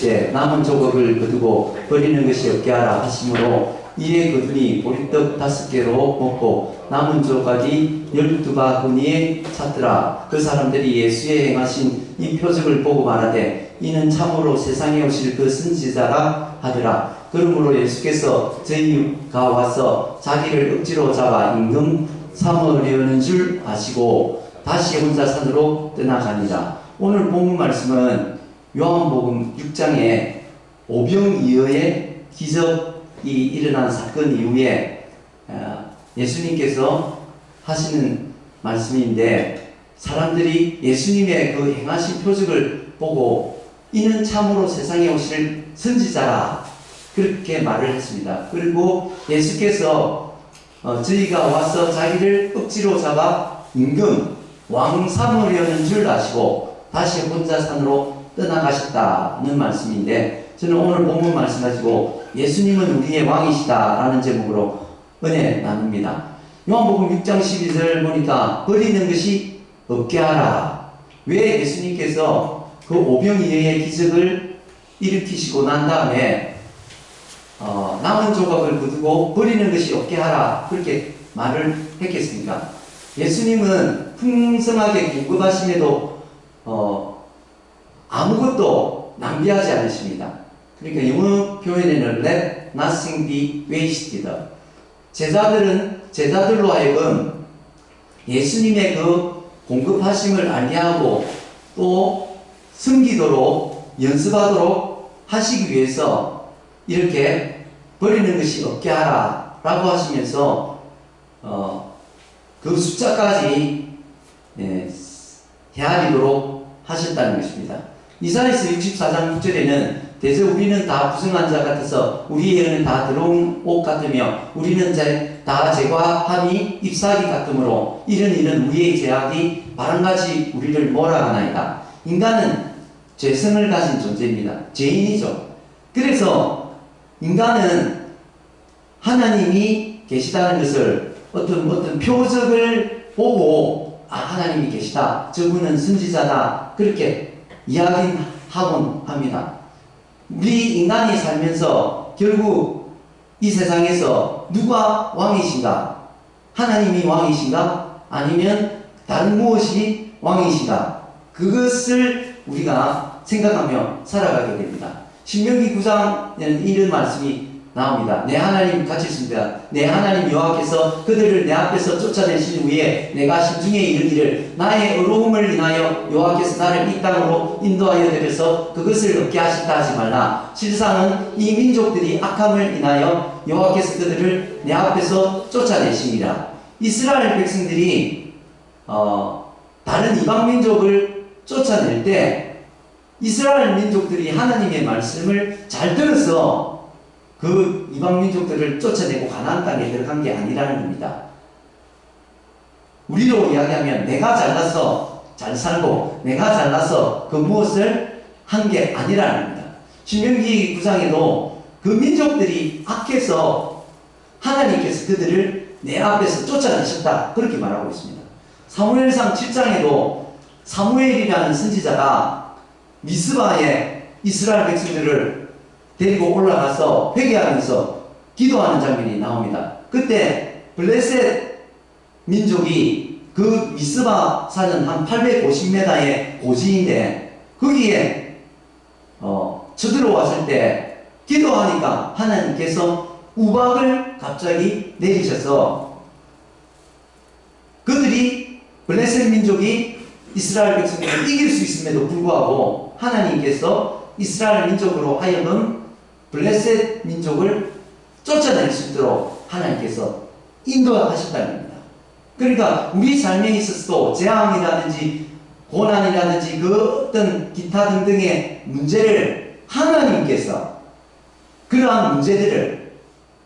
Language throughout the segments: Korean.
이르시되 남은 조각을 거두고 버리는 것이 없게 하라 하시므로 이에 거두니 보리떡 다섯 개로 먹고 남은 조각이 열두 바구니에 찼더라. 그 사람들이 예수의 행하신 이 표적을 보고 말하되 이는 참으로 세상에 오실 그 선지자라 하더라. 그러므로 예수께서 저희가 와서 자기를 억지로 잡아 임금 삼으려는 줄 아시고 다시 혼자 산으로 떠나가니라. 오늘 본문 말씀은 요한복음 6장에 오병이어의 기적이 일어난 사건 이후에 어, 예수님께서 하시는 말씀인데 사람들이 예수님의 그 행하신 표적을 보고 이는 참으로 세상에 오실 선지자라 그렇게 말을 했습니다. 그리고 예수께서 어, 저희가 와서 자기를 억지로 잡아 임금 왕 삼으려는 줄 아시고 다시 혼자 산으로 떠나가셨다는 말씀인데 저는 오늘 본문 말씀 가지고 예수님은 우리의 왕이시다라는 제목으로 은혜 나눕니다. 요한복음 6장 12절 보니까 버리는 것이 없게 하라. 왜 예수님께서 그 오병이어의 기적을 일으키시고 난 다음에 어, 남은 조각을 거두고 버리는 것이 없게 하라 그렇게 말을 했겠습니까? 예수님은 풍성하게 공급하심에도 어, 아무것도 낭비하지 않으십니다. 그러니까 영어 표현에는 let nothing be wasted. 제자들은 제자들로 하여금 예수님의 그 공급하심을 알게 하고 또 숨기도록 연습하도록 하시기 위해서 이렇게 버리는 것이 없게 하라 라고 하시면서 어, 그 숫자까지 예, 헤아리도록 하셨다는 것입니다. 이사야서 64장 6절에는 대저 우리는 다 부승한 자 같아서 우리에게는 다 들어온 옷 같으며 우리는 제, 다 제과함이 잎사귀 같으므로 이런 일은 우리의 제약이 바람같이 우리를 몰아가나이다. 인간은 죄성을 가진 존재입니다. 죄인이죠. 그래서 인간은 하나님이 계시다는 것을 어떤 어떤 표적을 보고 아 하나님이 계시다. 저분은 선지자다. 그렇게 이야기하곤 합니다. 우리 인간이 살면서 결국 이 세상에서 누가 왕이신가? 하나님이 왕이신가? 아니면 다른 무엇이 왕이신가? 그것을 우리가 생각하며 살아가게 됩니다. 신명기 9장에는 이런 말씀이 나옵니다. 내 하나님 같이 있습니다. 내 하나님 여호와께서 그들을 내 앞에서 쫓아내신 후에 내가 심중에 이르기를 나의 의로움을 인하여 여호와께서 나를 이 땅으로 인도하여 내려서 그것을 얻게 하신다 하지 말라. 실상은 이 민족들이 악함을 인하여 여호와께서 그들을 내 앞에서 쫓아내십니다. 이스라엘 백성들이 어, 다른 이방 민족을 쫓아낼 때 이스라엘 민족들이 하나님의 말씀을 잘 들어서 그 이방 민족들을 쫓아내고 가나안 땅에 들어간 게 아니라는 겁니다. 우리로 이야기하면 내가 잘나서 잘 살고 내가 잘나서 그 무엇을 한 게 아니라는 겁니다. 신명기 9장에도 그 민족들이 악해서 하나님께서 그들을 내 앞에서 쫓아내셨다 그렇게 말하고 있습니다. 사무엘상 7장에도 사무엘이라는 선지자가 미스바에 이스라엘 백성들을 데리고 올라가서 회개하면서 기도하는 장면이 나옵니다. 그때 블레셋 민족이 그 미스바 사는 한 850m의 고지인데 거기에 어, 쳐들어왔을 때 기도하니까 하나님께서 우박을 갑자기 내리셔서 그들이 블레셋 민족이 이스라엘 백성들을 이길 수 있음에도 불구하고 하나님께서 이스라엘 민족으로 하여금 블레셋 민족을 쫓아낼 수 있도록 하나님께서 인도하셨다는 겁니다. 그러니까 우리 삶에 있어서도 재앙이라든지 고난이라든지 그 어떤 기타 등등의 문제를 하나님께서 그러한 문제들을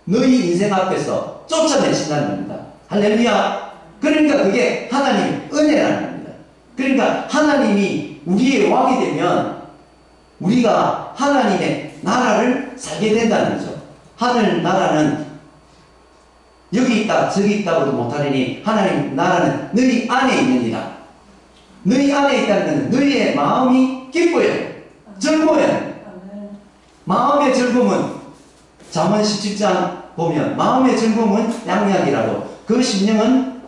너희 인생 앞에서 쫓아내신다는 겁니다. 할렐루야. 그러니까 그게 하나님 은혜라는 겁니다. 그러니까 하나님이 우리의 왕이 되면 우리가 하나님의 나라를 살게 된다는 거죠. 하늘 나라는 여기 있다 저기 있다고도 못하리니 하나님 나라는 너희 안에 있느니라 너희 안에 있다는 것은 너희의 마음이 돼 아멘. 마음의 즐거움은 잠언 17장 보면 마음의 즐거움은 양약이라도 그 심령은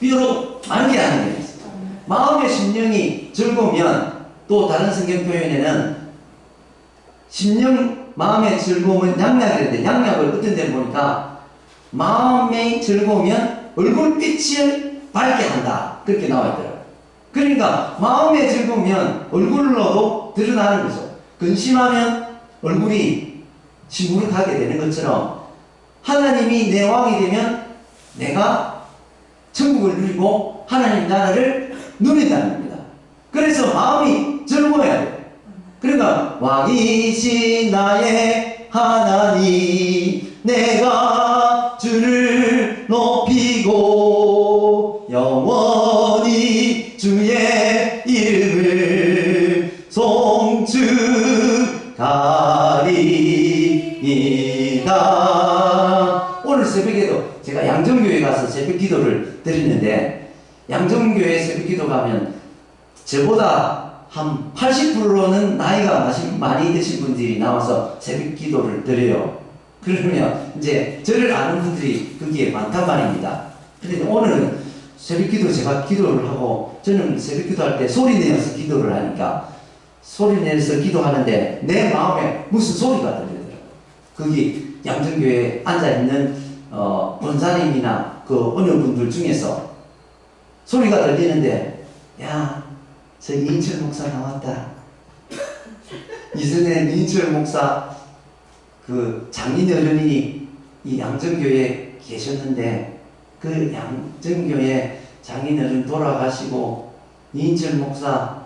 비록 만게 하는 게 있어요. 마음의 심령이 즐거우면 또 다른 성경 표현에는 심령 마음의 즐거움은 양약이라는데 양약을 어떤 데 보니까 마음의 즐거우면 얼굴빛을 밝게 한다 그렇게 나와 있더라고요 그러니까 마음의 즐거우면 얼굴로도 드러나는 거죠 근심하면 얼굴이 시무룩하게 되는 것처럼 하나님이 내 왕이 되면 내가 천국을 누리고 하나님 나라를 누린다는 겁니다. 그래서 마음이 즐거워야 돼요. 그러니까 왕이신 나의 하나님 내가 주를 높이고 영원히 주의 이름을 송축하리이다. 오늘 새벽에도 제가 양정교회 가서 새벽 기도를 드리는데 양정교회 새벽 기도 가면 저보다 한 80%는 나이가 많이 드신 분들이 나와서 새벽 기도를 드려요. 그러면 이제 저를 아는 분들이 거기에 많단 말입니다. 근데 오늘은 새벽 기도 제가 기도를 하고 저는 새벽 기도할 때 소리 내어서 기도를 하니까 소리 내서 기도하는데 내 마음에 무슨 소리가 들리더라고요. 거기 양정교회에 앉아있는 어, 본사님이나 그 어느 분들 중에서 소리가 들리는데 야 저기 인철 목사 나왔다. 이전에 인철 목사 그 장인 어른이 이 양정교회에 계셨는데 그 양정교회 장인 어른 돌아가시고 이인철 목사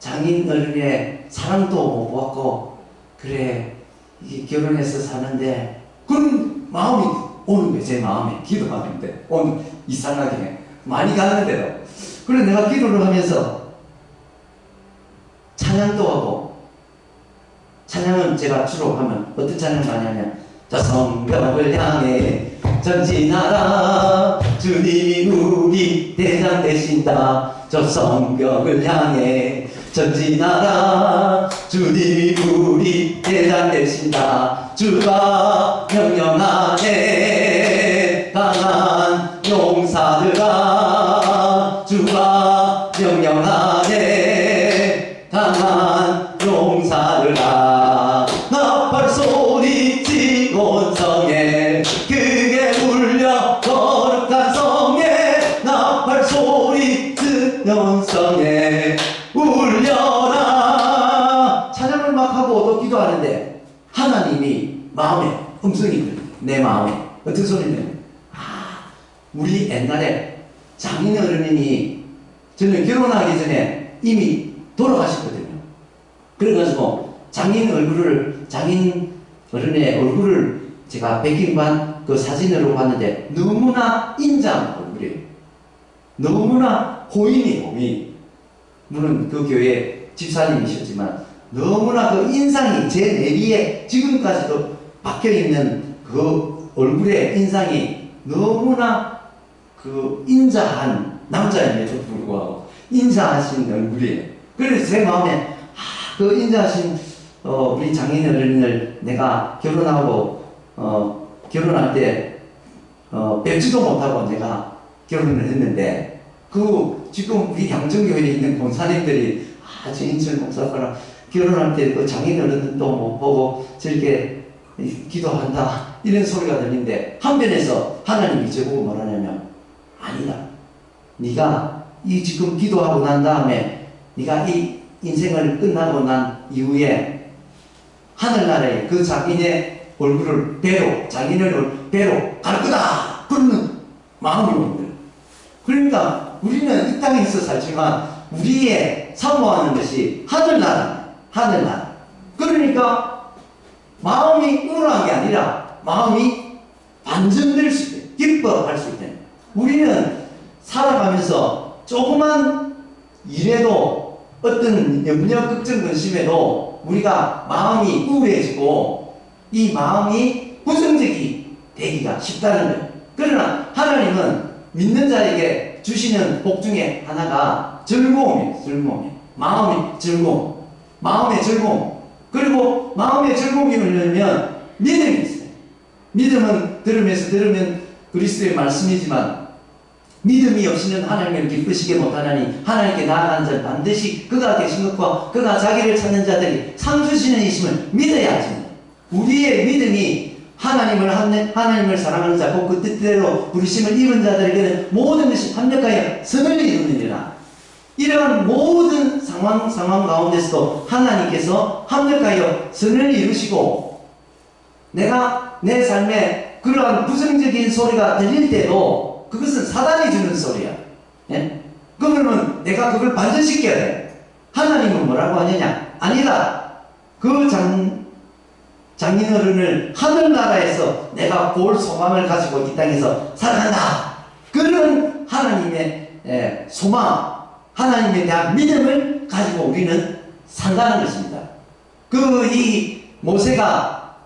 장인 어른의 사랑도 못 받고 그래 결혼해서 사는데 그런 마음이 오는 거예요 제 마음에. 기도하는데. 오늘 이상하게. 많이 가는데요. 그래 내가 기도를 하면서 찬양도 하고 찬양은 제가 주로 하면 어떤 찬양을 많이 하냐면 저 성벽을 향해 전진하라. 주님이 우리 대장 되신다. 저 성벽을 향해 전진하라. 주님이 우리 대장 되신다. 주가 명령하네 강한 용사들아 들려 내 마음에 어떤 소리냐면 아 우리 옛날에 장인 어른이 저는 결혼하기 전에 이미 돌아가셨거든요. 그래가지고 장인 얼굴을 장인 어른의 얼굴을 제가 백인반 그 사진으로 봤는데 너무나 인자한 얼굴이에요. 너무나 호인이 호인. 물론 그 교회 집사님이셨지만 너무나 그 인상이 제 내리에 지금까지도 박혀 있는 그 얼굴의 인상이 너무나 그 인자한 남자임에도 불구하고 인자하신 얼굴이에요. 그래서 제 마음에 아, 그 인자하신 어, 우리 장인어른을 내가 결혼하고 어, 결혼할 때 어, 뵙지도 못하고 내가 결혼을 했는데 그 지금 우리 양정교회에 있는 권사님들이 아주 인철 목사거나 결혼할 때 그 장인어른도 못 보고 저렇게 기도한다 이런 소리가 들리는데 한편에서 하나님이 저보고 뭐라냐면 아니다. 네가 이 지금 기도하고 난 다음에 네가 이 인생을 끝나고 난 이후에 하늘나라에 그 자기네 얼굴을 배로 자기네를 배로 갈 거다 그러는 마음이 오는. 그러니까 우리는 이 땅에 있어 살지만 우리의 사모하는 것이 하늘나라 하늘나라 그러니까 마음이 우울한 게 아니라 마음이 반전될 수 있대 기뻐할 수 있대 우리는 살아가면서 조그만 일에도 어떤 염려, 걱정, 근심에도 우리가 마음이 우울해지고 이 마음이 부정적이 되기가 쉽다는 거예요. 그러나 하나님은 믿는 자에게 주시는 복 중에 하나가 즐거움이에요. 즐거움이. 마음이 즐거움. 마음의 즐거움. 그리고 마음의 즐거움이 오려면 믿음이 있어요. 믿음은 들으면서 들으면 그리스도의 말씀이지만 믿음이 없이는 하나님을 기쁘시게 못하나니 하나님께 나아가는 자는 반드시 그가 계신 것과 그가 자기를 찾는 자들이 상 주시는 이심을 믿어야지. 우리의 믿음이 하나님을 하나님을 사랑하는 자, 곧그 뜻대로 부르심을 입은 자들에게는 모든 것이 합력하여 선을 이루느니라. 이러한 모든 상황 상황 가운데서도 하나님께서 합력하여 선을 이루시고 내가 내 삶에 그러한 부정적인 소리가 들릴 때도 그것은 사단이 주는 소리야. 예? 그러면 내가 그걸 반전시켜야 돼. 하나님은 뭐라고 하느냐? 아니다. 그 장, 장인어른을 하늘나라에서 내가 볼 소망을 가지고 이 땅에서 살아간다. 그런 하나님의 예, 소망, 하나님에 대한 믿음을 가지고 우리는 산다는 것입니다. 그 이 모세가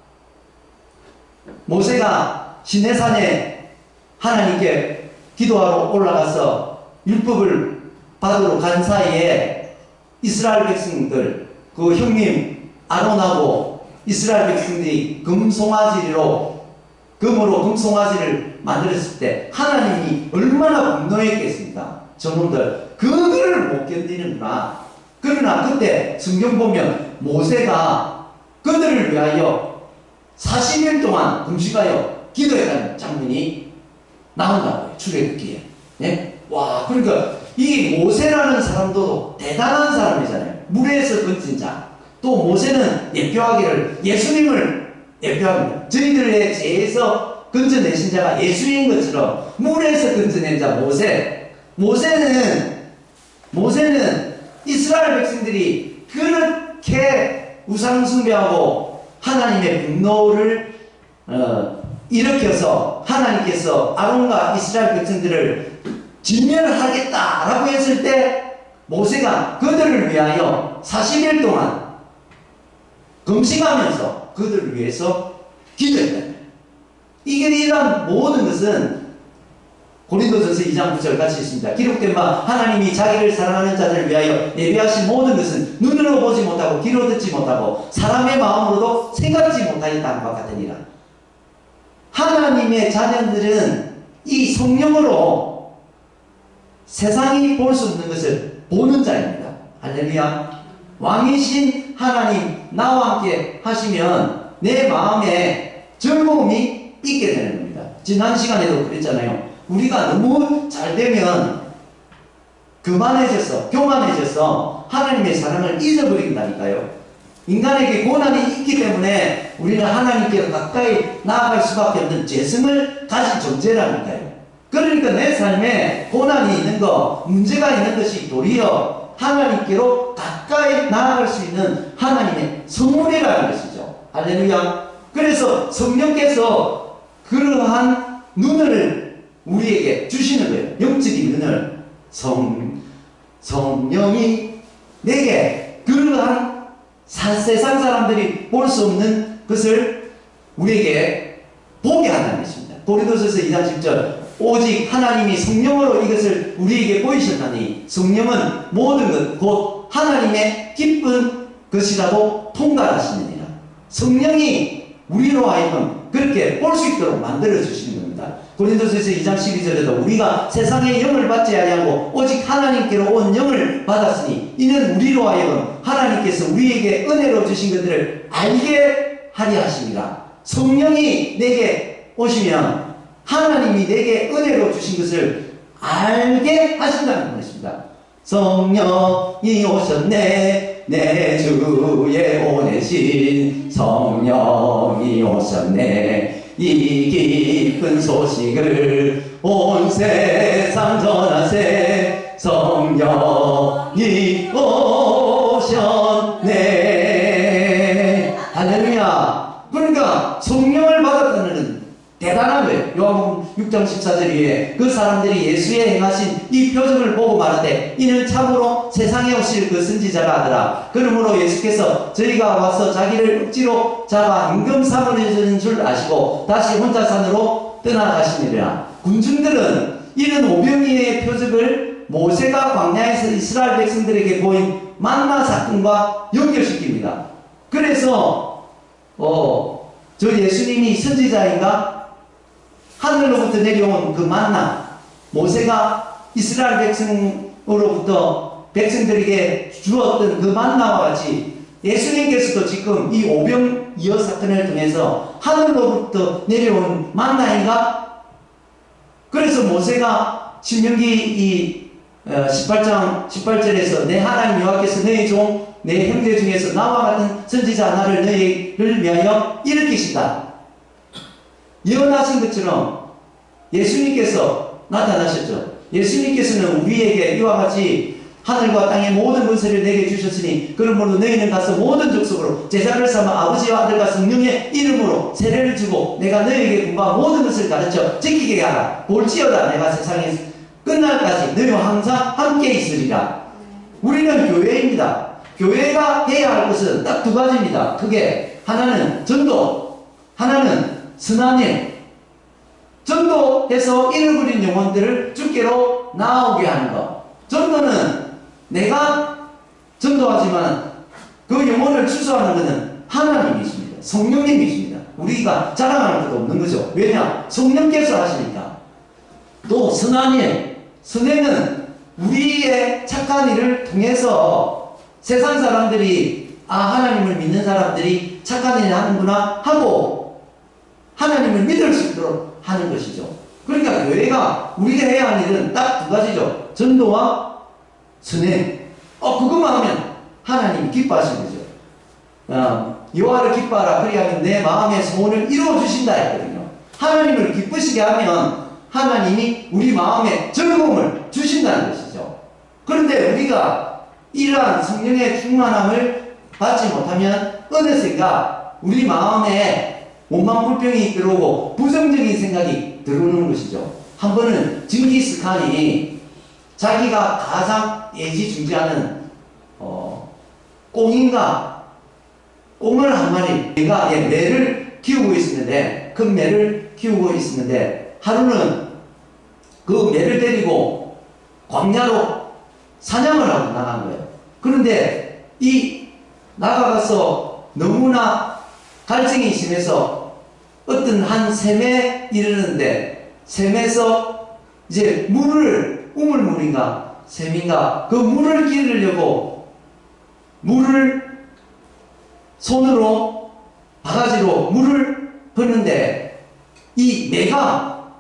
모세가 시내산에 하나님께 기도하러 올라가서 율법을 받으러 간 사이에 이스라엘 백성들 그 형님 아론하고 이스라엘 백성들이 금송아지로 금으로 금송아지를 만들었을 때 하나님이 얼마나 분노했겠습니까? 저놈들 그거를 못 견디는구나. 그러나 그때 성경 보면 모세가 그들을 위하여 40일 동안 금식하여 기도했다는 장면이 나온다고요. 출애굽기에. 예? 와, 그러니까 이 모세라는 사람도 대단한 사람이잖아요. 물에서 건진 자. 또 모세는 예표하기를 예수님을 예표합니다. 저희들의 죄에서 건져내신 자가 예수인 것처럼 물에서 건져낸 자 모세. 모세는 모세는 이스라엘 백성들이 그렇게 우상숭배하고 하나님의 분노를 어, 일으켜서 하나님께서 아론과 이스라엘 백성들을 진멸하겠다라고 했을 때 모세가 그들을 위하여 40일 동안 금식하면서 그들을 위해서 기도했다. 이게 이러한 모든 것은 고린도전서 2장 9절 같이 있습니다. 기록된 바 하나님이 자기를 사랑하는 자들을 위하여 예비하신 모든 것은 눈으로 보지 못하고 귀로 듣지 못하고 사람의 마음으로도 생각지 못하였다는 것 같으니라. 하나님의 자녀들은 이 성령으로 세상이 볼 수 없는 것을 보는 자입니다. 할렐루야. 왕이신 하나님 나와 함께 하시면 내 마음에 즐거움이 있게 되는 겁니다. 지난 시간에도 그랬잖아요. 우리가 너무 잘 되면 그만해져서 교만해져서 하나님의 사랑을 잊어버린다니까요. 인간에게 고난이 있기 때문에 우리는 하나님께 가까이 나아갈 수밖에 없는 죄성을 가진 존재라니까요. 그러니까 내 삶에 고난이 있는 것, 문제가 있는 것이 도리어 하나님께로 가까이 나아갈 수 있는 하나님의 선물이라는 것이죠. 할렐루야. 그래서 성령께서 그러한 눈을 우리에게 주시는 거예요. 영적인 눈을. 성, 성령이 내게 그러한 사- 세상 사람들이 볼 수 없는 것을 우리에게 보게 한다는 것입니다. 고린도서서 2장 10절 오직 하나님이 성령으로 이것을 우리에게 보이셨나니 성령은 모든 것 곧 하나님의 기쁜 것이라도 통달하시느니라. 성령이 우리로 하여금 그렇게 볼 수 있도록 만들어 주시는 겁니다. 고린도서에서 2장 12절에도 우리가 세상의 영을 받지 아니하고 오직 하나님께로 온 영을 받았으니 이는 우리로 하여금 하나님께서 우리에게 은혜로 주신 것들을 알게 하려 하심이라. 성령이 내게 오시면 하나님이 내게 은혜로 주신 것을 알게 하신다는 것입니다. 성령이 오셨네 내 주에 오내신 성령이 오셨네 이 깊은 소식을 온 세상 전하세 성령이 오셨네 할렐루야 그러니까 성령을 받았다는 대단한 거예요. 요한복음 6장 14절에 그 사람들이 예수의 행하신 이 표적을 보고 말하되 이는 참으로 세상에 오실 그 선지자라 하더라. 그러므로 예수께서 저희가 와서 자기를 억지로 잡아 임금 삼으려는 줄 아시고 다시 혼자 산으로 떠나가시니라. 군중들은 이런 오병이의 표적을 모세가 광야에서 이스라엘 백성들에게 보인 만나 사건과 연결시킵니다. 그래서 어, 저 예수님이 선지자인가 하늘로부터 내려온 그 만나 모세가 이스라엘 백성으로부터 백성들에게 주었던 그 만나와 같이 예수님께서도 지금 이 오병 이어 사건을 통해서 하늘로부터 내려온 만나인가? 그래서 모세가 신명기 이 18장 18절에서 내 하나님 여호와께서 너희 종 내 형제 중에서 나와 같은 선지자 하나를 너희를 위하여 일으키시다. 예언하신 것처럼 예수님께서 나타나셨죠. 예수님께서는 우리에게 이와 같이 하늘과 땅의 모든 권세를 내게 주셨으니 그러므로 너희는 가서 모든 족속으로 제자를 삼아 아버지와 아들과 성령의 이름으로 세례를 주고 내가 너희에게 공부한 모든 것을 가르쳐 지키게 하라. 볼지어다 내가 세상에 끝날까지 너희와 항상 함께 있으리라. 우리는 교회입니다. 교회가 해야 할 것은 딱 두 가지입니다. 크게 하나는 전도 하나는 선한일. 전도해서 잃어버린 영혼들을 주께로 나오게 하는 것. 전도는 내가 전도하지만 그 영혼을 추수하는 것은 하나님이십니다. 성령님이십니다. 우리가 자랑할 것도 없는 거죠. 왜냐? 성령께서 하시니까. 또 선한 일, 선행은 우리의 착한 일을 통해서 세상 사람들이 아 하나님을 믿는 사람들이 착한 일을 하는구나 하고 하나님을 믿을 수 있도록 하는 것이죠. 그러니까 교회가 우리가 해야 할 일은 딱 두 가지죠. 전도와 선행. 어, 그것만 하면 하나님이 기뻐하시는 거죠. 어, 여호와를 기뻐하라. 그리하면 내 마음의 소원을 이루어 주신다 했거든요. 하나님을 기쁘시게 하면 하나님이 우리 마음에 즐거움을 주신다는 것이죠. 그런데 우리가 이러한 성령의 충만함을 받지 못하면 어느샌가 우리 마음에 원망 불평이 들어오고 부정적인 생각이 들어오는 것이죠. 한 번은 징기스칸이 자기가 가장 애지중지하는 어, 꽁인가 꽁을 한 마리 내가 예, 매를 키우고 있었는데 큰 매를 키우고 있었는데 하루는 그 매를 데리고 광야로 사냥을 하고 나간 거예요. 그런데 이 나가가서 너무나 갈증이 심해서 어떤 한 샘에 이르는데 샘에서 이제 물을 우물물인가 샘인가 그 물을 기르려고 물을 손으로 바가지로 물을 붓는데 이 매가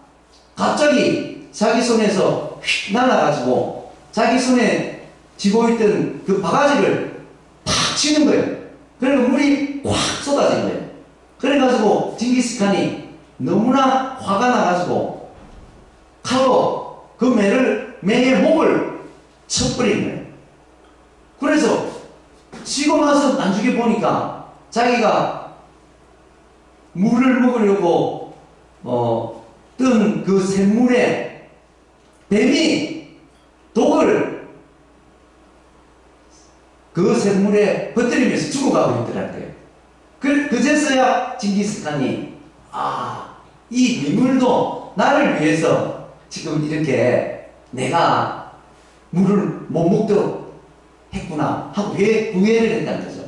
갑자기 자기 손에서 휙 날아가지고 자기 손에 쥐고 있던 그 바가지를 팍 치는 거예요. 그러니까 물이 꽉 쏟아진 거예요. 그래가지고 징기스칸이 너무나 화가 나가지고 칼로 그 매를 매의 목을 쳐버린 거예요. 그래서 쉬고 나서 나중에 보니까 자기가 물을 먹으려고 어, 뜬그 샘물에 뱀이 독을 그 샘물에 퍼뜨리면서 죽어가고 있더라는 거예요. 그, 그제서야 징기스칸이 아, 이 미물도 나를 위해서 지금 이렇게 내가 물을 못 먹도록 했구나 하고 회, 후회를 했다는 거죠.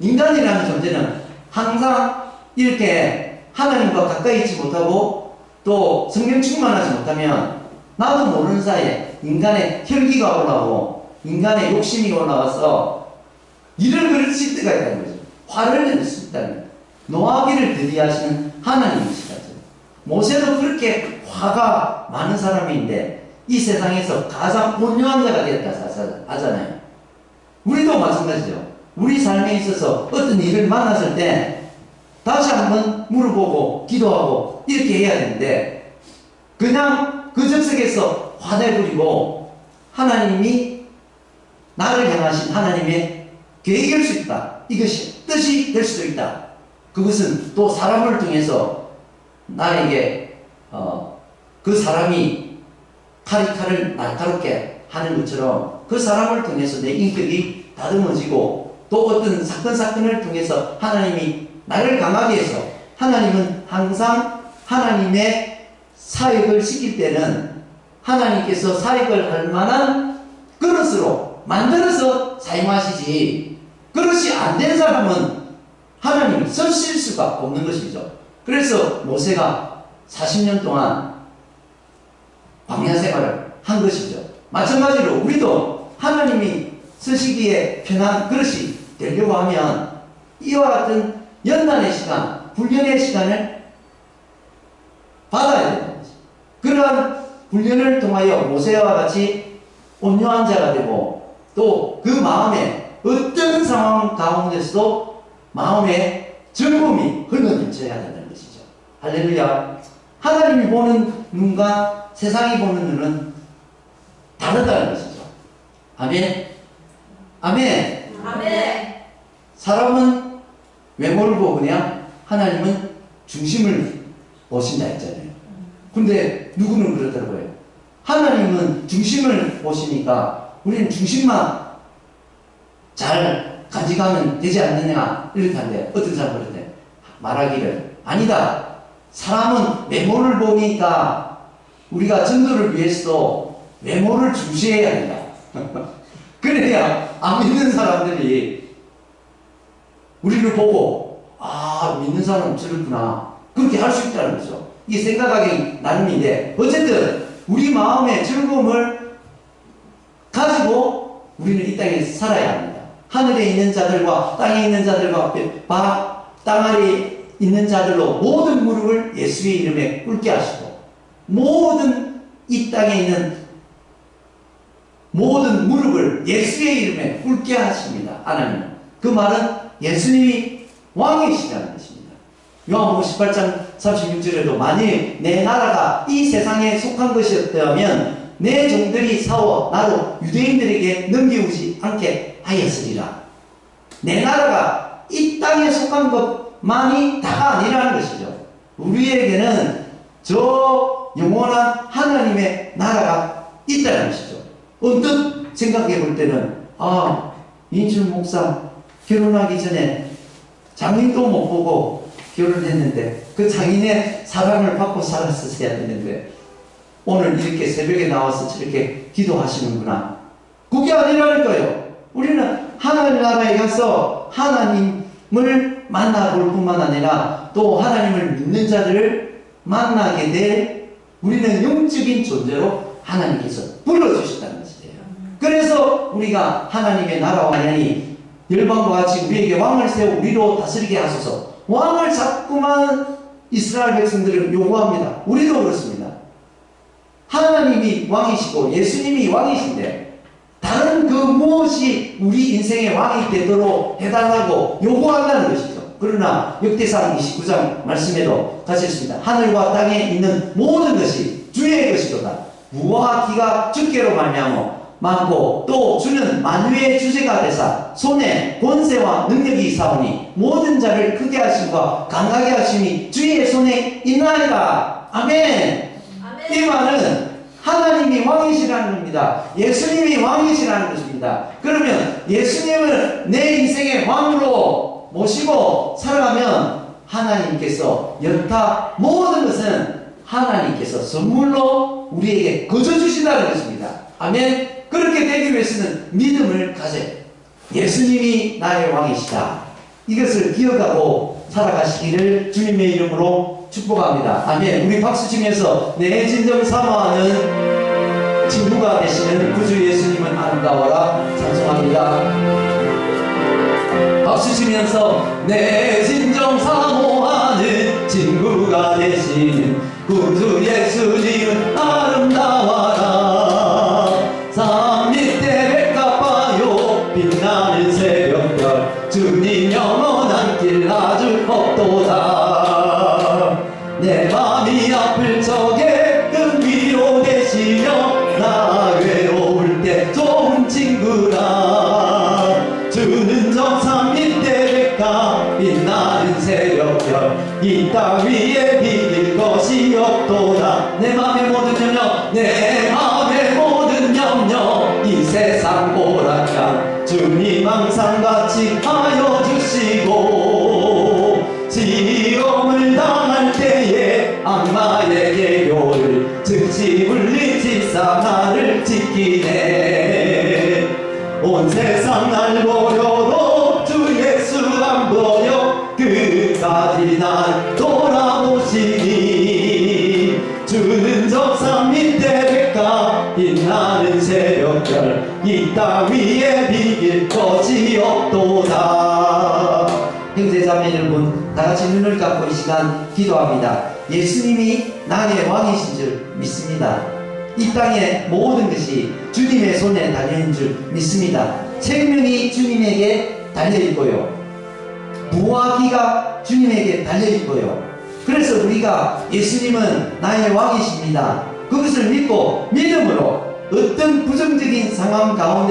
인간이라는 존재는 항상 이렇게 하나님과 가까이 있지 못하고 또 성령 충만하지 못하면 나도 모르는 사이에 인간의 혈기가 올라오고 인간의 욕심이 올라와서 일을 그르칠 때가 있다는 거죠. 화를 낼 수 있다는 거예요. 노하기를 드디하시는 하나님이시라죠. 모세도 그렇게 화가 많은 사람인데 이 세상에서 가장 온유한 자가 되었다 하잖아요. 우리도 마찬가지죠. 우리 삶에 있어서 어떤 일을 만났을 때 다시 한번 물어보고 기도하고 이렇게 해야 되는데 그냥 그 적석에서 화내버리고 하나님이 나를 향하신 하나님의 계획일 수 있다. 이것이 뜻이 될 수도 있다. 그것은 또 사람을 통해서 나에게 어, 그 사람이 칼을 날카롭게 하는 것처럼 그 사람을 통해서 내 인격이 다듬어지고 또 어떤 사건 사건을 통해서 하나님이 나를 강하게 해서 하나님은 항상 하나님의 사역을 시킬 때는 하나님께서 사역을 할 만한 그릇으로 만들어서 사용하시지 그릇이 안 된 사람은 하나님이 쓰실 수가 없는 것이죠. 그래서 모세가 40년 동안 광야 생활을 한 것이죠. 마찬가지로 우리도 하나님이 쓰시기에 편한 그릇이 되려고 하면 이와 같은 연단의 시간, 훈련의 시간을 받아야 되는 거죠. 그러한 훈련을 통하여 모세와 같이 온유한 자가 되고 또 그 마음에 어떤 상황 가운데서도 마음에 즐거움이 흘러넘쳐야 된다는 것이죠. 할렐루야. 하나님이 보는 눈과 세상이 보는 눈은 다르다는 것이죠. 아멘. 아멘. 아멘. 사람은 외모를 그냥 하나님은 중심을 보신다 했잖아요. 근데 누구는 그러더라고요. 하나님은 중심을 보시니까 우리는 중심만 잘 가져가면 되지 않느냐 이렇게 한대. 어떤 사람 그런데 말하기를 아니다. 사람은 외모를 보니까 우리가 전도를 위해서도 외모를 중시해야 된다. 그래야 안 믿는 사람들이 우리를 보고 아 믿는 사람 저렇구나 그렇게 할 수 있다는 거죠. 이게 생각하기 나름인데 어쨌든 우리 마음의 즐거움을 가지고 우리는 이 땅에 살아야 합니다. 하늘에 있는 자들과 땅에 있는 자들과 바, 땅 아래 있는 자들로 모든 무릎을 예수의 이름에 꿇게 하시고 모든 이 땅에 있는 모든 무릎을 예수의 이름에 꿇게 하십니다. 하나님은 그 말은 예수님이 왕이시라는 것입니다. 요한복음 18장 36절에도 만일 내 나라가 이 세상에 속한 것이었다면 내 종들이 사워 나로 유대인들에게 넘기우지 않게 하였으리라. 내 나라가 이 땅에 속한 것만이 다가 아니라는 것이죠. 우리에게는 저 영원한 하나님의 나라가 있다는 것이죠. 언뜻 생각해 볼 때는 아 인준 목사 결혼하기 전에 장인도 못 보고 결혼했는데 그 장인의 사랑을 받고 살았었어야 되는데 오늘 이렇게 새벽에 나와서 저렇게 기도하시는구나. 그게 아니라니까요. 우리는 하나님 나라에 가서 하나님을 만나볼 뿐만 아니라 또 하나님을 믿는 자들을 만나게 될 우리는 영적인 존재로 하나님께서 불러주셨다는 것이에요. 그래서 우리가 하나님의 나라와 하나니 열방과 같이 우리에게 왕을 세워 우리로 다스리게 하소서. 왕을 자꾸만 이스라엘 백성들은 요구합니다. 우리도 그렇습니다. 하나님이 왕이시고 예수님이 왕이신데 다른 그 무엇이 우리 인생의 왕이 되도록 해달라고 요구한다는 것이죠. 그러나 역대상 29장 말씀에도 같이 있습니다. 하늘과 땅에 있는 모든 것이 주의 것이로다. 무와 기가 주께로 말미암아 많고 또 주는 만유의 주제가 되사 손에 권세와 능력이 있사오니 모든 자를 크게 하심과 강하게 하심이 주의 손에 있나이다. 아멘. 이 아멘. 말은 하나님이 왕이시라는 겁니다. 예수님이 왕이시라는 것입니다. 그러면 예수님을 내 인생의 왕으로 모시고 살아가면 하나님께서 여타 모든 것은 하나님께서 선물로 우리에게 거저 주신다는 것입니다. 아멘. 그렇게 되기 위해서는 믿음을 가져. 예수님이 나의 왕이시다. 이것을 기억하고 살아가시기를 주님의 이름으로 축복합니다. 아멘. 우리 박수 치면서 내 진정 사모하는 친구가 되시는 구주 예수님은 아름다워라 찬송합니다. 박수 치면서 내 진정 사모하는 친구가 되시는 구주 예수님은 아름다워 느끼네. 온 세상 날 버려도 주 예수 안 버려. 끝까지 날 돌아보시니 주는 적산 밑에 백가 빛나는 새벽별 이 땅 위에 비길 것이 없도다. 형제자매 여러분 다같이 눈을 감고 이 시간 기도합니다. 예수님이 나의 왕이신 줄 믿습니다 이 땅의 모든 것이 주님의 손에 달려있는 줄 믿습니다 생명이 주님에게 달려있고요 부하기가 주님에게 달려있고요. 그래서 우리가 예수님은 나의 왕이십니다. 그것을 믿고 믿음으로 어떤 부정적인 상황 가운데서